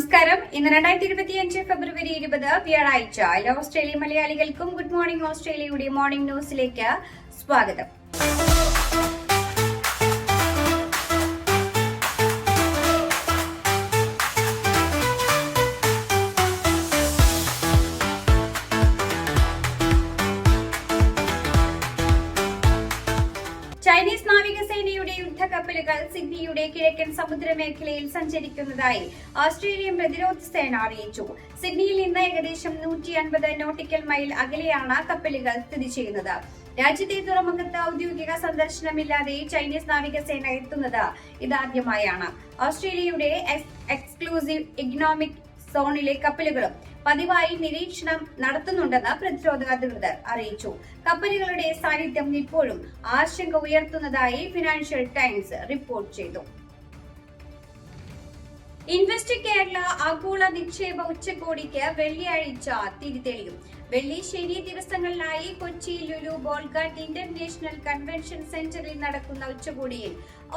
നമസ്കാരം. ഇന്ന് രണ്ടായിരത്തി ഇരുപത്തിയഞ്ച് ഫെബ്രുവരി ഇരുപത് വ്യാഴാഴ്ച. ഓസ്ട്രേലിയ മലയാളികൾക്കും ഗുഡ് മോർണിംഗ് ഓസ്ട്രേലിയയുടെ മോർണിംഗ് ന്യൂസിലേക്ക് സ്വാഗതം. ചൈനീസ് നാവികസേനയുടെ യുദ്ധക്കപ്പലുകൾ സിഡ്നിയുടെ കിഴക്കൻ സമുദ്രമേഖലയിൽ സഞ്ചരിക്കുന്നതായി ഓസ്ട്രേലിയൻ പ്രതിരോധ സേന അറിയിച്ചു. സിഡ്നിയിൽ നിന്ന് ഏകദേശം നൂറ്റി അൻപത് നോട്ടിക്കൽ മൈൽ അകലെയാണ് കപ്പലുകൾ സ്ഥിതി ചെയ്യുന്നത്. രാജ്യത്തെ തുറമുഖത്ത് ഔദ്യോഗിക സന്ദർശനമില്ലാതെ ചൈനീസ് നാവികസേന എത്തുന്നത് ഇതാദ്യമായാണ്. ഓസ്ട്രേലിയയുടെ എക്സ്ക്ലൂസീവ് ഇക്കണോമിക് സോണിലെ കപ്പലുകളും പതിവായി നിരീക്ഷണം നടത്തുന്നുണ്ടെന്ന് പ്രതിരോധ അധികൃതർ അറിയിച്ചു. കപ്പലുകളുടെ സാന്നിധ്യം ഇപ്പോഴും ആശങ്ക ഉയർത്തുന്നതായി ഫിനാൻഷ്യൽ ടൈംസ് റിപ്പോർട്ട് ചെയ്തു. ഇൻവെസ്റ്റ് കേരള ആഗോള നിക്ഷേപ ഉച്ചകോടിക്ക് വെള്ളിയാഴ്ച തിരിതെളിയും. വെള്ളി ശനി ദിവസങ്ങളിലായി കൊച്ചി ലുലു ബോൾഗാട്ട് ഇന്റർനാഷണൽ കൺവെൻഷൻ സെന്ററിൽ നടക്കുന്ന ഉച്ചകോടിയിൽ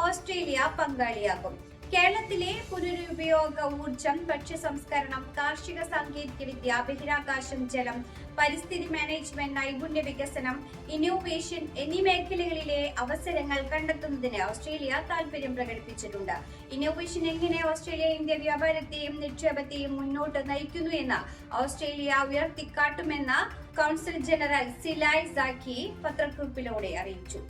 ഓസ്ട്രേലിയ പങ്കാളിയാകും. കേരളത്തിലെ പുനരുപയോഗ ഊർജം ഭക്ഷ്യ സംസ്കരണം കാർഷിക സാങ്കേതികവിദ്യ ബഹിരാകാശം ജലം പരിസ്ഥിതി മാനേജ്മെന്റ് നൈപുണ്യ വികസനം ഇന്നോവേഷൻ എന്നീ മേഖലകളിലെ അവസരങ്ങൾ കണ്ടെത്തുന്നതിന് ഓസ്ട്രേലിയ താൽപര്യം പ്രകടിപ്പിച്ചിട്ടുണ്ട്. ഇന്നോവേഷൻ എങ്ങനെ ഓസ്ട്രേലിയ ഇന്ത്യ വ്യാപാരത്തെയും നിക്ഷേപത്തെയും മുന്നോട്ട് നയിക്കുന്നു എന്ന് ഓസ്ട്രേലിയ ഉയർത്തിക്കാട്ടുമെന്ന് കൗൺസിൽ ജനറൽ സിലായ് സാഖി പത്രക്കുറിപ്പിലൂടെ അറിയിച്ചു.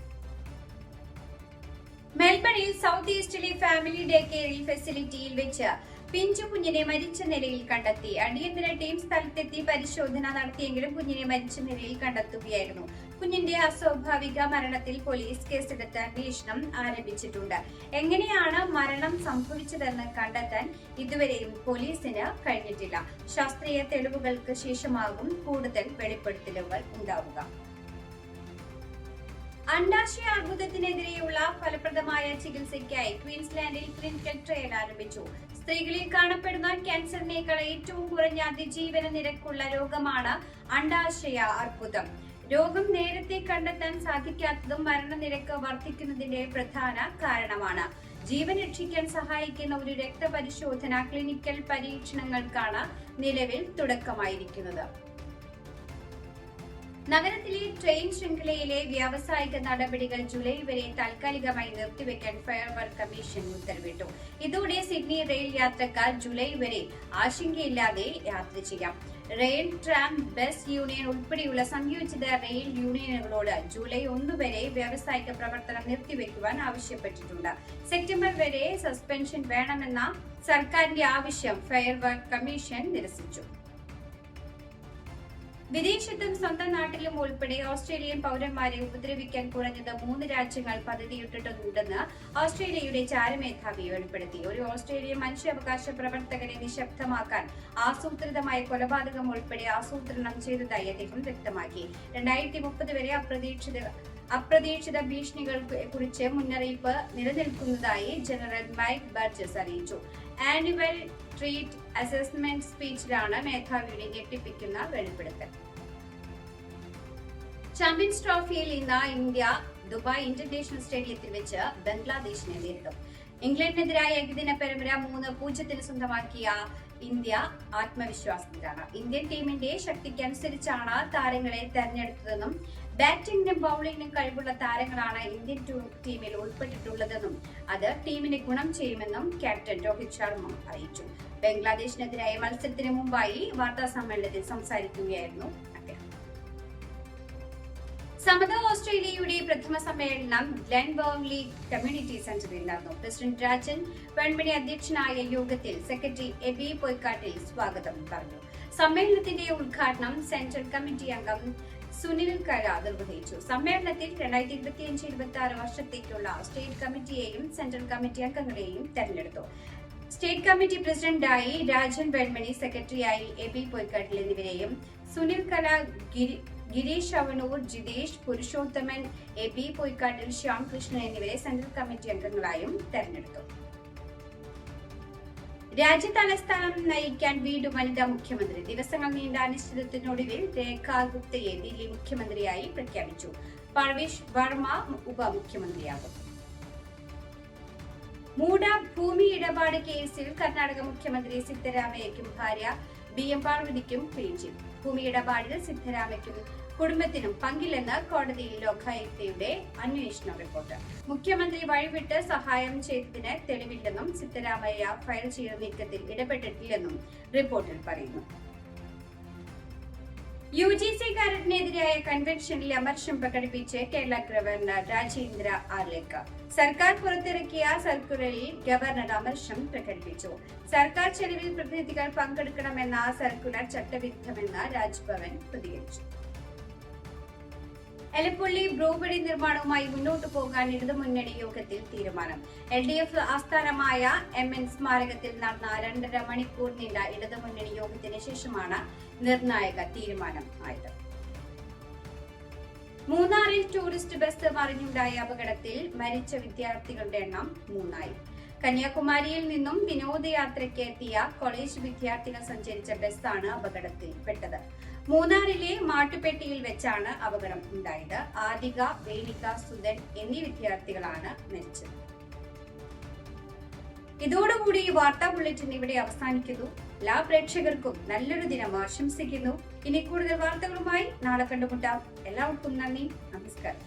മെൽബണിൽ സൗത്ത് ഈസ്റ്റിലെ ഫാമിലി ഡേ കെയറിൽ ഫെസിലിറ്റിയിൽ വെച്ച് പിഞ്ചു കുഞ്ഞിനെ മരിച്ച നിലയിൽ കണ്ടെത്തി. അടിയന്തര ടീം സ്ഥലത്തെത്തി പരിശോധന നടത്തിയെങ്കിലും കുഞ്ഞിനെ മരിച്ച നിലയിൽ കണ്ടെത്തുകയായിരുന്നു. കുഞ്ഞിന്റെ അസ്വാഭാവിക മരണത്തിൽ പോലീസ് കേസെടുത്ത് അന്വേഷണം ആരംഭിച്ചിട്ടുണ്ട്. എങ്ങനെയാണ് മരണം സംഭവിച്ചതെന്ന് കണ്ടെത്താൻ ഇതുവരെയും പോലീസിന് കഴിഞ്ഞിട്ടില്ല. ശാസ്ത്രീയ തെളിവുകൾക്ക് ശേഷമാകും കൂടുതൽ വെളിപ്പെടുത്തലുകൾ ഉണ്ടാവുക. അണ്ടാശയ അർബുദത്തിനെതിരെയുള്ള ഫലപ്രദമായ ചികിത്സയ്ക്കായി ക്വീൻസ്ലാൻഡിൽ ക്ലിനിക്കൽ ട്രയൽ ആരംഭിച്ചു. സ്ത്രീകളിൽ കാണപ്പെടുന്ന ക്യാൻസറിനേക്കാൾ ഏറ്റവും കുറഞ്ഞ അതിജീവന നിരക്കുള്ള രോഗമാണ് അണ്ടാശയ അർബുദം രോഗം നേരത്തെ കണ്ടെത്താൻ സാധിക്കാത്തതും മരണനിരക്ക് വർദ്ധിക്കുന്നതിന്റെ പ്രധാന കാരണമാണ്. ജീവൻ രക്ഷിക്കാൻ സഹായിക്കുന്ന ഒരു രക്തപരിശോധന ക്ലിനിക്കൽ പരീക്ഷണങ്ങൾക്കാണ് നിലവിൽ തുടക്കമായിരിക്കുന്നത്. നഗരത്തിലെ ട്രെയിൻ ശൃംഖലയിലെ വ്യാവസായിക നടപടികൾ ജൂലൈ വരെ താൽക്കാലികമായി നിർത്തിവെക്കാൻ ഫയർവർക്ക് കമ്മീഷൻ ഉത്തരവിട്ടു. ഇതോടെ സിഡ്നി റെയിൽ യാത്രക്കാർ ജൂലൈ വരെ ആശങ്കയില്ലാതെ യാത്ര ചെയ്യാം. റെയിൽ ട്രാം ബസ് യൂണിയൻ ഉൾപ്പെടെയുള്ള സംയോജിത റെയിൽ യൂണിയനുകളോട് ജൂലൈ ഒന്ന് വരെ വ്യാവസായിക പ്രവർത്തനം നിർത്തിവെക്കുവാൻ ആവശ്യപ്പെട്ടിട്ടുണ്ട്. സെപ്റ്റംബർ വരെ സസ്പെൻഷൻ വേണമെന്ന സർക്കാരിന്റെ ആവശ്യം ഫയർവർക്ക് കമ്മീഷൻ നിരസിച്ചു. വിദേശത്തും സ്വന്തം നാട്ടിലും ഉൾപ്പെടെ ഓസ്ട്രേലിയൻ പൗരന്മാരെ ഉപദ്രവിക്കാൻ കുറഞ്ഞത് മൂന്ന് രാജ്യങ്ങൾ പദ്ധതിയിട്ടിട്ടുണ്ടെന്ന് ഓസ്ട്രേലിയയുടെ ചാരമേധാവി വെളിപ്പെടുത്തി. ഒരു ഓസ്ട്രേലിയൻ മനുഷ്യാവകാശ പ്രവർത്തകരെ നിശബ്ദമാക്കാൻ ആസൂത്രിതമായ കൊലപാതകം ഉൾപ്പെടെ ആസൂത്രണം ചെയ്തതായി അദ്ദേഹം വ്യക്തമാക്കി. രണ്ടായിരത്തി മുപ്പത് വരെ അപ്രതീക്ഷിത അപ്രതീക്ഷിത ഭീഷണികളെ കുറിച്ച് മുന്നറിയിപ്പ് നിലനിൽക്കുന്നതായി ജനറൽ മൈക്ക് ബർജസ് അറിയിച്ചു. ആനുവൽ ട്രീറ്റ് അസസ്മെന്റ് സ്പീച്ചിലാണ് മേധാവിയുടെ ഞെട്ടിപ്പിക്കുന്ന വെളിപ്പെടുത്തൽ. ചാമ്പ്യൻസ് ട്രോഫിയിൽ ഇന്ന് ഇന്ത്യ ദുബായ് ഇന്റർനാഷണൽ സ്റ്റേഡിയത്തിൽ വെച്ച് ബംഗ്ലാദേശിനെ നേരിടും. ഇംഗ്ലണ്ടിനെതിരായ ഏകദിന പരമ്പര മൂന്ന് പൂജ്യത്തിന് സ്വന്തമാക്കിയ ഇന്ത്യ ആത്മവിശ്വാസത്തിലാണ്. ഇന്ത്യൻ ടീമിന്റെ ശക്തിക്കനുസരിച്ചാണ് താരങ്ങളെ തെരഞ്ഞെടുത്തതെന്നും ബാറ്റിംഗിനും ബൗളിംഗിനും കഴിവുള്ള താരങ്ങളാണ് ഇന്ത്യൻ ടീമിൽ ഉൾപ്പെട്ടിട്ടുള്ളതെന്നും അത് ടീമിന് ഗുണം ചെയ്യുമെന്നും ക്യാപ്റ്റൻ രോഹിത് ശർമ്മ അറിയിച്ചു. ബംഗ്ലാദേശിനെതിരായ മത്സരത്തിന് മുമ്പായി വാർത്താ സമ്മേളനത്തിൽ സംസാരിക്കുകയായിരുന്നു സമത ഓസ്ട്രേലിയയുടെ പ്രഥമ സമ്മേളനം ഗ്ലെൻ കമ്മ്യൂണിറ്റി സെന്ററിൽ നടന്നു. പ്രസിഡന്റ് രാജൻ വെൺമണി അധ്യക്ഷനായ യോഗത്തിൽ സെക്രട്ടറി എബി പൊയ്ക്കാട്ടിൽ സ്വാഗതം പറഞ്ഞു. സമ്മേളനത്തിന്റെ ഉദ്ഘാടനം സെൻട്രൽ കമ്മിറ്റി അംഗം സുനിൽ കര നിർവഹിച്ചു. സമ്മേളനത്തിൽ രണ്ടായിരത്തി ഇരുപത്തിയഞ്ച് ഇരുപത്തി ആറ് വർഷത്തേക്കുള്ള സ്റ്റേറ്റ് കമ്മിറ്റിയെയും സെൻട്രൽ കമ്മിറ്റി അംഗങ്ങളെയും തെരഞ്ഞെടുത്തു. സ്റ്റേറ്റ് കമ്മിറ്റി പ്രസിഡന്റായി രാജൻ വെൺമണി സെക്രട്ടറിയായി എ ബി പൊയ്ക്കാട്ടിൽ എന്നിവരെയും സുനിൽ കല ഗിരി ഗിരീഷ് അവണൂർ ജിതേഷ് പുരുഷോത്തമൻ എ ബി പൊയ്ക്കാട്ടിൽ ശ്യാംകൃഷ്ണൻ എന്നിവരെ സെൻട്രൽ കമ്മിറ്റി അംഗങ്ങളായും തെരഞ്ഞെടുത്തു. രാജ്യതലസ്ഥാനം നയിക്കാൻ വീണ്ടും വനിതാ മുഖ്യമന്ത്രി ദിവസങ്ങൾ നീണ്ട അനിശ്ചിതത്വത്തിനൊടുവിൽ രേഖാ ഗുപ്തയെ ദില്ലി മുഖ്യമന്ത്രിയായി പ്രഖ്യാപിച്ചു. പർവേഷ് വർമ്മ ഉപമുഖ്യമന്ത്രിയാകും. മൂട ഭൂമി ഇടപാട് കേസിൽ കർണാടക മുഖ്യമന്ത്രി സിദ്ധരാമയ്യയ്ക്കും ഭാര്യ ബി എം പാർവതിക്കും ക്ലീൻ ചെയ്തു ഭൂമി ഇടപാടിൽ സിദ്ധരാമയ്ക്കും കുടുംബത്തിനും പങ്കില്ലെന്ന് കോടതിയിൽ ലോകായുക്തയുടെ അന്വേഷണ റിപ്പോർട്ട്. മുഖ്യമന്ത്രി വഴിവിട്ട് സഹായം ചെയ്തതിന് തെളിവില്ലെന്നും സിദ്ധരാമയ്യ ഫയൽ ചെയ്ത നീക്കത്തിൽ ഇടപെട്ടിട്ടില്ലെന്നും റിപ്പോർട്ടിൽ പറയുന്നു. യു ജി സി കാരറ്റിനെതിരായ കൺവെൻഷനിൽ അമർഷം പ്രകടിപ്പിച്ച് കേരള ഗവർണർ രാജേന്ദ്ര ആർലേക്കർ സർക്കാർ പുറത്തിറക്കിയ സർക്കുലറിൽ ഗവർണർ അമർഷം പ്രകടിപ്പിച്ചു. സർക്കാർ ചെലവിൽ പ്രതിനിധികൾ പങ്കെടുക്കണമെന്ന സർക്കുലർ ചട്ടവിരുദ്ധമെന്ന് രാജ്ഭവൻ പ്രതികരിച്ചു. എലപ്പുള്ളി ബ്രോബഡി നിർമ്മാണവുമായി മുന്നോട്ടു പോകാൻ ഇടതുമുന്നണി യോഗത്തിൽ തീരുമാനം. എൽ ഡി എഫ് ആസ്ഥാനമായ എം എൻ സ്മാരകത്തിൽ നടന്ന രണ്ടര മണിക്കൂർ നീണ്ട ഇടതുമുന്നണി യോഗത്തിന് ശേഷമാണ് നിർണായക തീരുമാനം ആയത്. മൂന്നാറിൽ ടൂറിസ്റ്റ് ബസ് മറിഞ്ഞുണ്ടായ അപകടത്തിൽ മരിച്ച വിദ്യാർത്ഥികളുടെ എണ്ണം മൂന്നായി. കന്യാകുമാരിയിൽ നിന്നും വിനോദയാത്രയ്ക്ക് എത്തിയ കോളേജ് വിദ്യാർത്ഥികൾ സഞ്ചരിച്ച ബസ്സാണ് അപകടത്തിൽപ്പെട്ടത്. മൂന്നാറിലെ മാട്ടുപെട്ടിയിൽ വെച്ചാണ് അപകടം ഉണ്ടായത്. ആദിക വേണിക സുധൻ എന്നീ വിദ്യാർത്ഥികളാണ് മരിച്ചത്. ഇതോടുകൂടി ഈ വാർത്താ ബുള്ളറ്റിൻ ഇവിടെ അവസാനിക്കുന്നു. എല്ലാ പ്രേക്ഷകർക്കും നല്ലൊരു ദിനം ആശംസിക്കുന്നു. ഇനി കൂടുതൽ വാർത്തകളുമായി നാളെ കണ്ടുമുട്ടാം. എല്ലാവർക്കും നന്ദി. നമസ്കാരം.